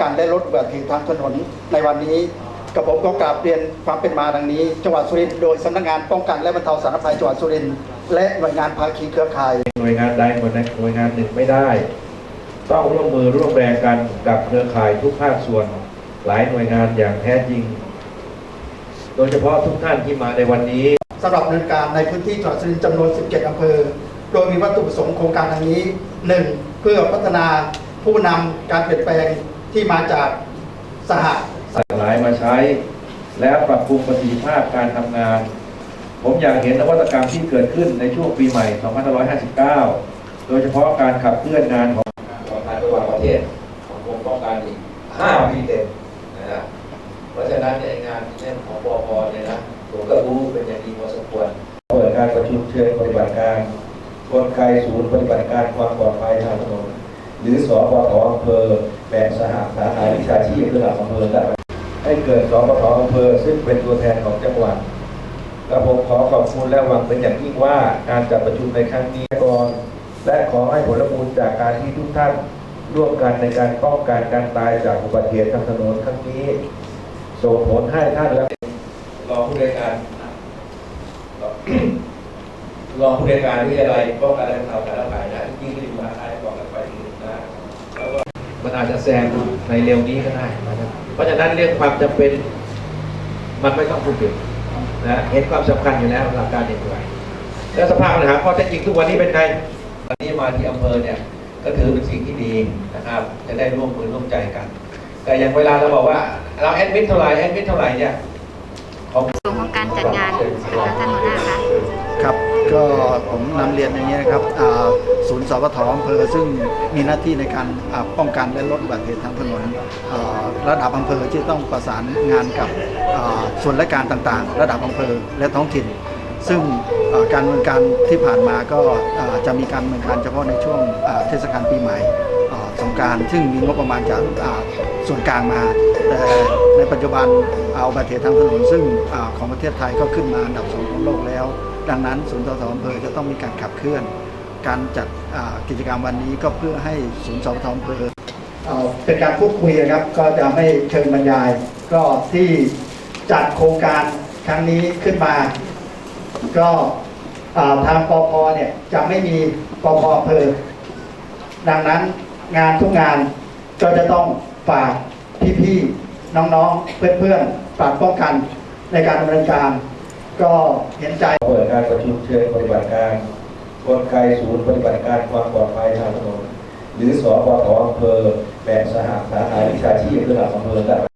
การและลดอุบัติเหตุทางถนนในวันนี้กับผมก็กราบเรียนความเป็นมาดังนี้ จังหวัดสุรินทร์โดยสำนักงานป้องกันและบรรเทาสาธารณภัยจังหวัดสุรินทร์และหน่วยงานภาคีเครือข่าย หน่วยงานใดหน่วยงานหนึ่งไม่ได้ ต้องร่วมมือร่วมแรงกันกับเครือข่ายทุกภาคส่วนหลายหน่วยงานอย่างแท้จริง โดยเฉพาะทุกท่านที่มาในวันนี้สำหรับดำเนินการในพื้นที่จังหวัดสุรินทร์จำนวน 17 อำเภอ โดยมีวัตถุประสงค์โครงการดังนี้ 1. เพื่อพัฒนาผู้นำการเปลี่ยนแปลง ที่มาจากสหสลายมาใช้ และปรับปรุงประสิทธิภาพการทำงาน ผมอยากเห็นนวัตกรรมที่เกิดขึ้นในช่วงปีใหม่ 2559 โดยเฉพาะการขับเคลื่อนงานของการระหว่างประเทศของกรมป้องกันอีก 5 ปีเต็มนะครับเพราะฉะนั้นในยงานเรื่องของปอพเนี่ยนะผมก็รู้เป็นอย่างดีพอสมควรเปิดการประชุมเชิญปฏิบัติการกลไกศูนย์ปฏิบัติการความปลอดภัยทางถนน หรือสปทอำเภอแบ่งสหสาขาวิชาชีพระดับอำเภอได้ให้เกิดสปทอำเภอซึ่งเป็นตัวแทนของจังหวัดและผมขอขอบคุณและหวังเป็นอย่างยิ่งว่าการจัดประชุมในครั้งนี้ก่อนและขอให้ผลบุญจากการที่ทุกท่านร่วมกันในการป้องกันการตายจากอุบัติเหตุทางถนนครั้งนี้ส่งผลให้ท่านและรองผู้บริการรองผู้บริการวิทยาลัยป้องกันและบรรเทาสาธารณภัยนะยิ่งที่มาท้ายบอกกันไปอีกนะแล้วก็ มันอาจจะแซงในเร็วนี้ก็ได้นะครับเพราะฉะนั้นเรื่องความจำเป็นมันไม่ต้องพูดถึงนะเห็นความสำคัญอยู่แล้วหลักการเด็กไว้แล้วสภาพปัญหาข้อเท็จจริงทุกวันนี้เป็นไงวันนี้มาที่อำเภอเนี่ยก็ถือเป็นสิ่งที่ดีนะครับ จะได้ร่วมมือร่วมใจกัน แต่อย่างเวลาเราบอกว่าเราแอดมิดเท่าไหร่แอดมิดเท่าไหร่เนี่ยของส่วนของการจัดงานนะคะท่านหัวหน้าคะครับก็ผมนำเรียนอย่างนี้นะครับอ่า ศูนย์สปทอำเภอซึ่งมีหน้าที่ในการป้องกันและลดอุบัติเหตุทางถนนระดับอำเภอที่ต้องประสานงานกับส่วนราชการต่างๆ ระดับอำเภอและท้องถิ่น ซึ่งการดำเนินการที่ผ่านมาก็จะมีการดำเนินการเฉพาะในช่วงเทศกาลปีใหม่สงการซึ่งมีงบประมาณจากส่วนกลางมา แต่ในปัจจุบันเอาอุบัติเหตุทางถนนซึ่งอของประเทศไทยก็ขึ้นมาอันดับสองของโลกแล้ว ดังนั้นศูนย์สสอำเภอจะต้องมีการขับเคลื่อน การจัดกิจกรรมวันนี้ก็เพื่อให้ศูนย์สอำเภอเอ่อเป็นการพูดคุยนะครับ ก็จะไม่เชิงบรรยาย ก็ที่จัดโครงการครั้งนี้ขึ้นมา ก็ทางปพเนี่ยจะไม่มีปพอำเภอดังนั้นงานทุกงานก็จะต้องฝากพี่ๆน้องๆ เพื่อนๆฝากป้องกันในการดำเนินการ ก็เห็นใจเปิดการประชุมเชิญปฏิบัติการ กลไกศูนย์ปฏิบัติการความปลอดภัยทางถนนหรือสปทอำเภอแบ่งสหสาขาวิชาชีพระดับอำเภอได้